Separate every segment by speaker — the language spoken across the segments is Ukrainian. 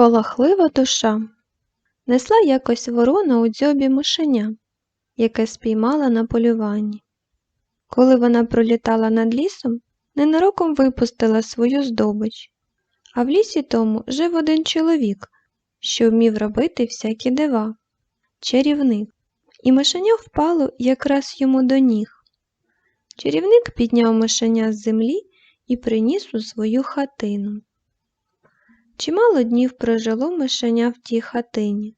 Speaker 1: Полахлива душа. Несла якось ворона у дзьобі мишеня, яке спіймала на полюванні. Коли вона пролітала над лісом, ненароком випустила свою здобич. А в лісі тому жив один чоловік, що вмів робити всякі дива, чарівник, і мишеня впало якраз йому до ніг. Чарівник підняв мишеня з землі і приніс у свою хатину. Чимало днів прожило мишеня в тій хатині.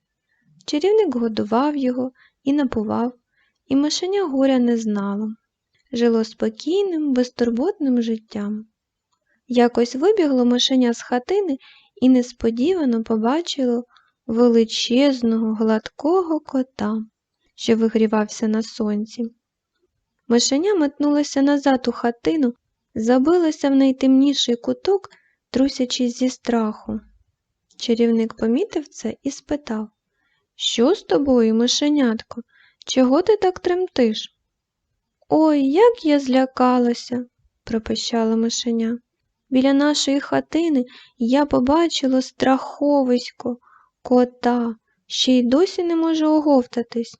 Speaker 1: Чарівник годував його і напував, і мишеня горя не знало. Жило спокійним, безтурботним життям. Якось вибігло мишеня з хатини і несподівано побачило величезного гладкого кота, що вигрівався на сонці. Мишеня метнулося назад у хатину, забилося в найтемніший куток трусячись зі страху. Чарівник помітив це і спитав Що з тобою, мишенятко? Чого ти так тремтиш? Ой, як я злякалася, пропищала мишеня. Біля нашої хатини я побачила страховисько, кота, ще й досі не можу оговтатись.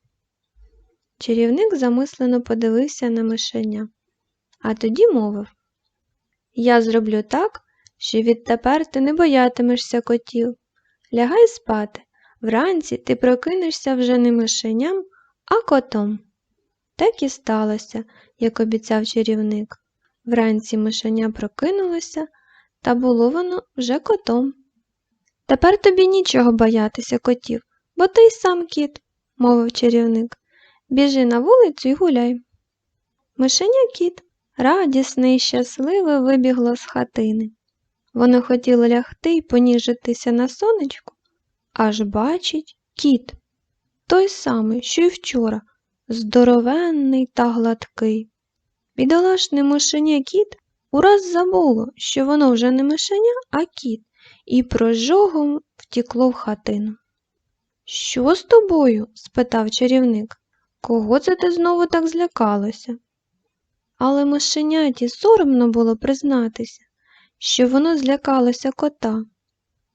Speaker 1: Чарівник замислено подивився на мишеня, а тоді мовив Я зроблю так, що відтепер ти не боятимешся котів. Лягай спати. Вранці ти прокинешся вже не мишеням, а котом. Так і сталося, як обіцяв чарівник. Вранці мишеня прокинулося, та було воно вже котом. Тепер тобі нічого боятися котів, бо ти й сам кіт, мовив чарівник. Біжи на вулицю і гуляй. Мишеня кіт, радісне і щасливе вибігло з хатини. Воно хотіло лягти й поніжитися на сонечку, аж бачить кіт, той самий, що й вчора, здоровенний та гладкий. Бідолашне мишеня кіт ураз забуло, що воно вже не мишеня, а кіт, і прожогом втікло в хатину. Що з тобою? спитав чарівник. Кого це ти знову так злякалося? Але мишеняті соромно було признатися що воно злякалося кота.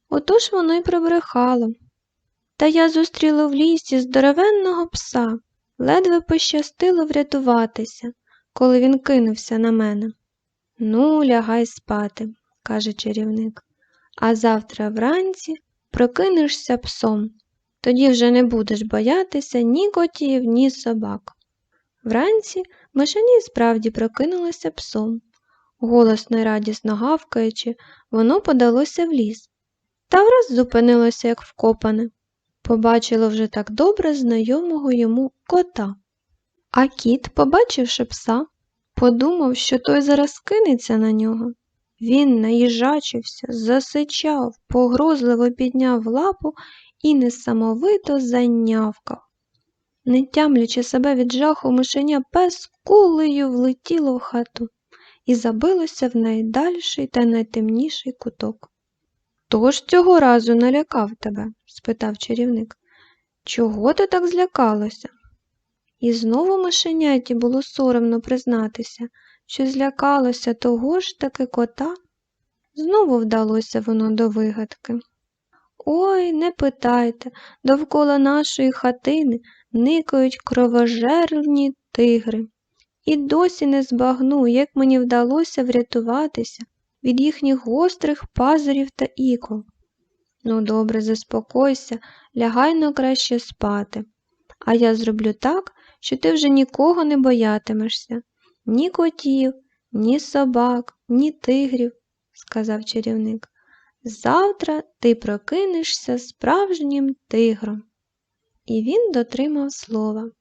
Speaker 1: Отож воно й прибрехало. Та я зустріла в лісі здоровенного пса, ледве пощастило врятуватися, коли він кинувся на мене. Ну, лягай спати, каже чарівник, а завтра вранці прокинешся псом. Тоді вже не будеш боятися ні котів, ні собак. Вранці мишені справді прокинулося псом. Голосно й радісно гавкаючи, воно подалося в ліс, та враз зупинилося, як вкопане. Побачило вже так добре знайомого йому кота. А кіт, побачивши пса, подумав, що той зараз кинеться на нього. Він наїжачився, засичав, погрозливо підняв лапу і несамовито занявкав. Не тямлячи себе від жаху мишеня пес кулею влетіло в хату і забилося в найдальший та найтемніший куток. Хто ж цього разу налякав тебе? спитав чарівник. Чого ти так злякалося? І знову мишеняті було соромно признатися, що злякалося того ж таки кота. Знову вдалося воно до вигадки. Ой, не питайте, довкола нашої хатини никають кровожерні тигри. І досі не збагну, як мені вдалося врятуватися від їхніх гострих пазурів та ікол. Ну, добре, заспокойся, лягайно краще спати. А я зроблю так, що ти вже нікого не боятимешся, ні котів, ні собак, ні тигрів, сказав чарівник. Завтра ти прокинешся справжнім тигром. І він дотримав слова.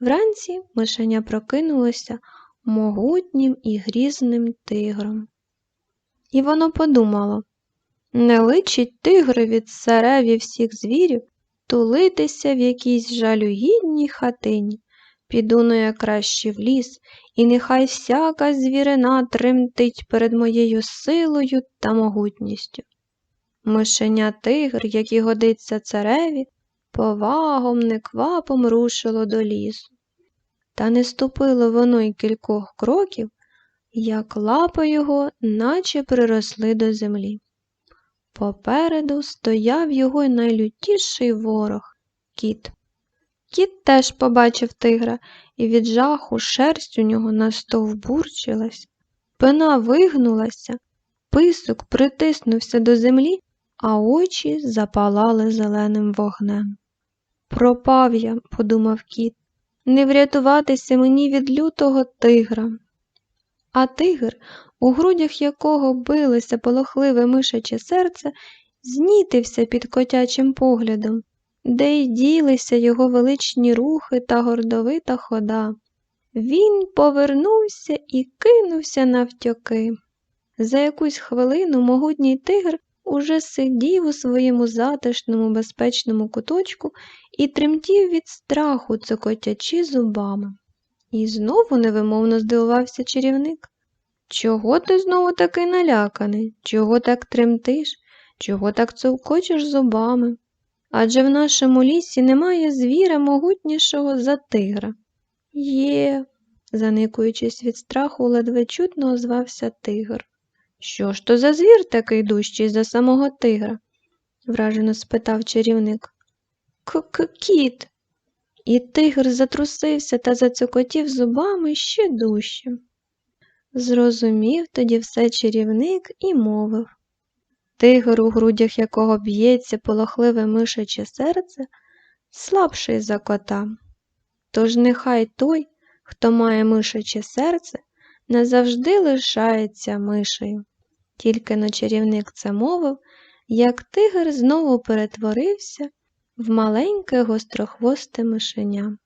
Speaker 1: Вранці мишеня прокинулося могутнім і грізним тигром. І воно подумало не личить тигрові цареві всіх звірів тулитися в якійсь жалюгідній хатині. Піду ну я краще в ліс, і нехай всяка звірина тремтить перед моєю силою та могутністю. Мишеня тигр, який годиться цареві, повагом, неквапом рушило до лісу. Та не ступило воно й кількох кроків, як лапи його наче приросли до землі. Попереду стояв його найлютіший ворог кіт. Кіт теж побачив тигра, і від жаху шерсть у нього настовбурчилась, спина вигнулася, писок притиснувся до землі, а очі запалали зеленим вогнем. Пропав я, подумав кіт, не врятуватися мені від лютого тигра. А тигр, у грудях якого билося полохливе мишаче серце, знітився під котячим поглядом, де й ділися його величні рухи та гордовита хода. Він повернувся і кинувся навтьоки. За якусь хвилину могутній тигр уже сидів у своєму затишному безпечному куточку і тремтів від страху, цокотячи зубами. І знову невимовно здивувався чарівник. Чого ти знову такий наляканий? Чого так тремтиш? Чого так цовкочеш зубами? Адже в нашому лісі немає звіра могутнішого за тигра. Є, заникуючись від страху, ледве чутно озвався тигр. Що ж то за звір такий дужчий за самого тигра? вражено спитав чарівник. К-к-кіт. І тигр затрусився та зацокотів зубами ще дужче. Зрозумів тоді все чарівник і мовив. Тигр, у грудях якого б'ється полохливе мишаче серце, слабший за кота. Тож нехай той, хто має мишаче серце, назавжди лишається мишею. Тільки но чарівник це мовив, як тигр знову перетворився в маленьке гострохвосте мишеня.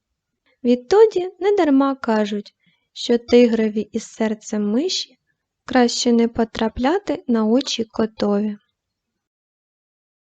Speaker 1: Відтоді недарма кажуть, що тигрові із серцем миші краще не потрапляти на очі котові.